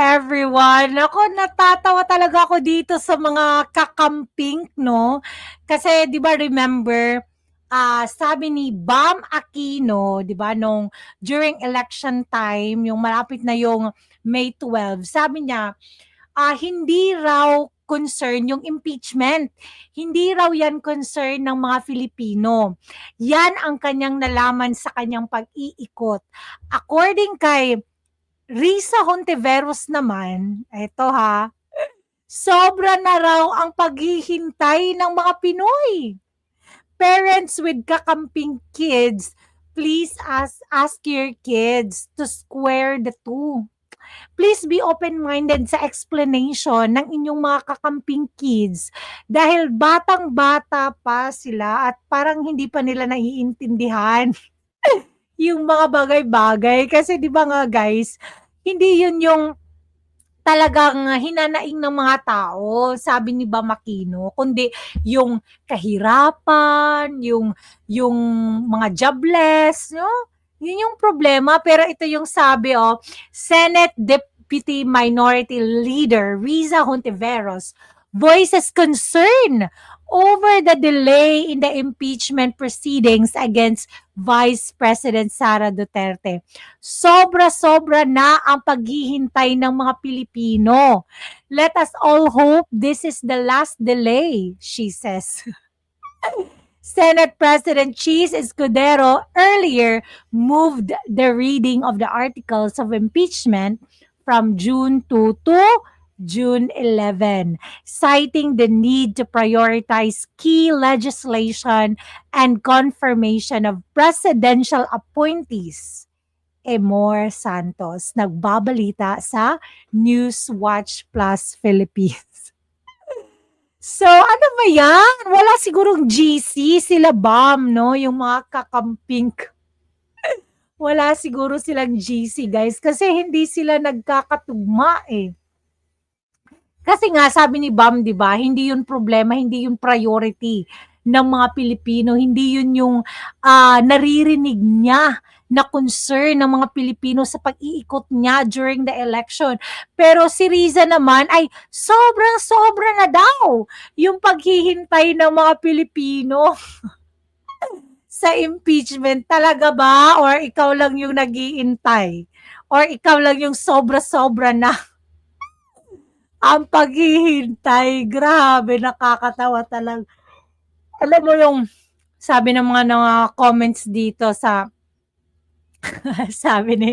everyone. Ako, natatawa talaga ako dito sa mga kakamping, no? Kasi, di ba, remember, ah sabi ni Bam Aquino, di ba, nung during election time, yung malapit na yung May 12, sabi niya, ah hindi raw concern yung impeachment. Hindi raw yan concern ng mga Filipino. Yan ang kanyang nalaman sa kanyang pag-iikot. According kay Risa Hontiveros naman, eto ha, sobra na raw ang paghihintay ng mga Pinoy. Parents with kakamping kids, please ask, ask your kids to square the two. Please be open-minded sa explanation ng inyong mga kakamping kids dahil batang-bata pa sila at parang hindi pa nila naiintindihan yung mga bagay-bagay. Kasi di ba nga guys, hindi yun yung talagang hinanaing ng mga tao, sabi ni Bam Aquino, kundi yung kahirapan, yung yung mga jobless, no? Yun yung problema, pero ito yung sabi oh, Senate Deputy Minority Leader Riza Hontiveros voices concern over the delay in the impeachment proceedings against Vice President Sara Duterte. Sobra-sobra na ang paghihintay ng mga Pilipino. Let us all hope this is the last delay, she says. Senate President Cheese Escudero earlier moved the reading of the articles of impeachment from June 2 to June 11, citing the need to prioritize key legislation and confirmation of presidential appointees. Emor Santos, nagbabalita sa Newswatch Plus Philippines. So, ano ba yan? Wala sigurong GC, sila BAM, no? Yung mga kakamping. Wala siguro silang GC, guys. Kasi hindi sila nagkakatugma, eh. Kasi nga, sabi ni BAM, di ba, hindi yun problema, hindi yun priority ng mga Pilipino. Hindi yun yung uh, naririnig niya na concern ng mga Pilipino sa pag-iikot niya during the election. Pero si Riza naman ay sobrang-sobra na daw yung paghihintay ng mga Pilipino sa impeachment. Talaga ba? Or ikaw lang yung nagiintay? Or ikaw lang yung sobra-sobra na ang paghihintay? Grabe, nakakatawa talaga. Alam mo yung sabi ng mga, mga comments dito sa Sabi ni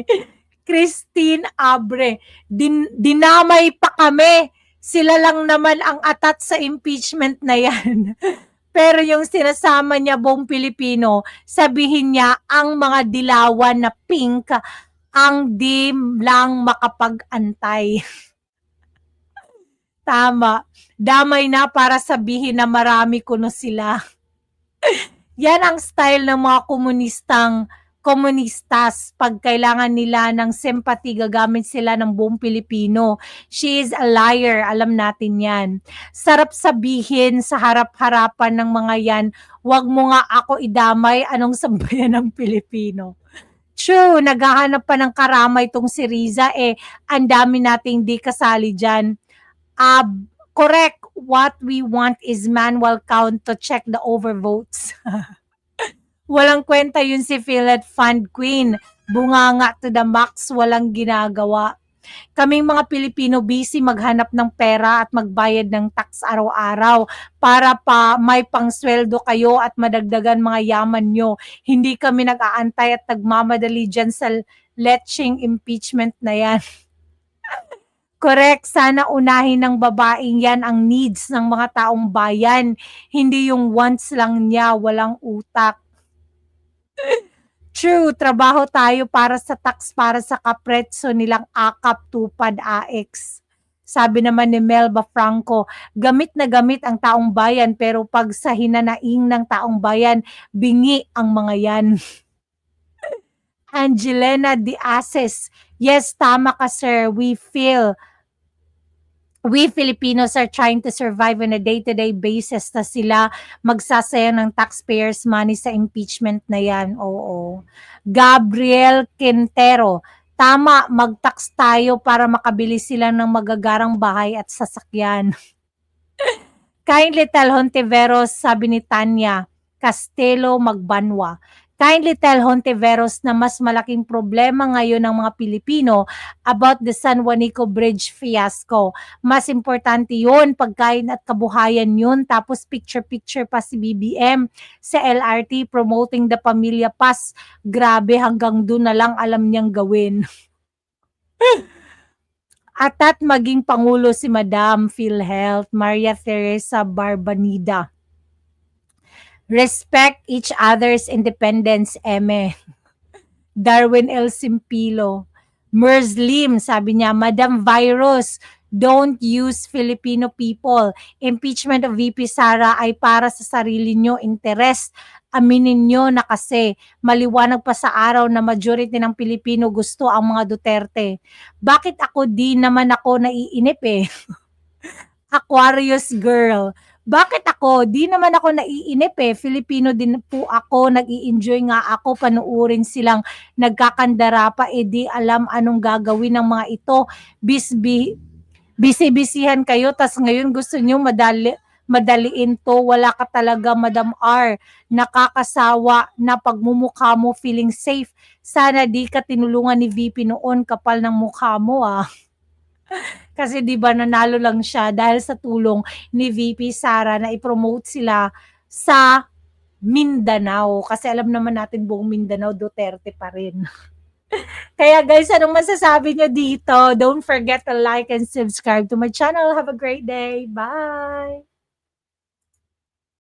Christine Abre, din, dinamay pa kami. Sila lang naman ang atat sa impeachment na yan. Pero yung sinasama niya buong Pilipino, sabihin niya ang mga dilawan na pink ang di lang makapag-antay. Tama. Damay na para sabihin na marami kuno sila. Yan ang style ng mga komunistang komunistas pag kailangan nila ng sympathy gagamit sila ng buong Pilipino. She is a liar, alam natin yan. Sarap sabihin sa harap-harapan ng mga yan, wag mo nga ako idamay anong sambayan ng Pilipino. True, naghahanap pa ng karamay tong si Riza, eh, ang dami nating di kasali dyan. Uh, correct, what we want is manual count to check the overvotes. Walang kwenta yun si Philip Fund Queen. Bunganga to the max, walang ginagawa. Kaming mga Pilipino busy maghanap ng pera at magbayad ng tax araw-araw para pa may pangsweldo kayo at madagdagan mga yaman nyo. Hindi kami nag-aantay at nagmamadali dyan sa letching impeachment na yan. Correct, sana unahin ng babaeng yan ang needs ng mga taong bayan. Hindi yung wants lang niya, walang utak. True, trabaho tayo para sa tax, para sa kapretso nilang akap, tupad, AX. Sabi naman ni Melba Franco, gamit na gamit ang taong bayan pero pag sa hinanaing ng taong bayan, bingi ang mga yan. Angelina Diases, yes, tama ka sir, we feel we Filipinos are trying to survive on a day-to-day basis na sila magsasayang ng taxpayers money sa impeachment na yan. Oo. Gabriel Quintero, Tama, mag-tax tayo para makabili sila ng magagarang bahay at sasakyan. Kindly tell Hontiveros, sabi ni Tanya, Castelo Magbanwa. Kindly tell Hontiveros na mas malaking problema ngayon ng mga Pilipino about the San Juanico Bridge fiasco. Mas importante yun, pagkain at kabuhayan yun. Tapos picture-picture pa si BBM sa LRT promoting the Pamilya Pass. Grabe, hanggang doon na lang alam niyang gawin. Atat maging Pangulo si Madam PhilHealth Maria Teresa Barbanida. Respect each other's independence, Eme. Darwin L. Simpilo. Mers Lim, sabi niya, Madam Virus, don't use Filipino people. Impeachment of VP Sara ay para sa sarili nyo interest. Aminin nyo na kasi maliwanag pa sa araw na majority ng Pilipino gusto ang mga Duterte. Bakit ako di naman ako naiinip eh? Aquarius girl. Bakit ako? Di naman ako naiinip eh. Filipino din po ako. Nag-i-enjoy nga ako. Panuurin silang nagkakandara pa. Eh di alam anong gagawin ng mga ito. Bisbi, bisi-bisihan kayo. tas ngayon gusto nyo madali, madaliin to. Wala ka talaga, Madam R. Nakakasawa na pagmumukha mo feeling safe. Sana di ka tinulungan ni VP noon. Kapal ng mukha mo ah. Kasi 'di ba nanalo lang siya dahil sa tulong ni VP Sara na i-promote sila sa Mindanao kasi alam naman natin buong Mindanao Duterte pa rin. Kaya guys, anong masasabi nyo dito? Don't forget to like and subscribe to my channel. Have a great day. Bye!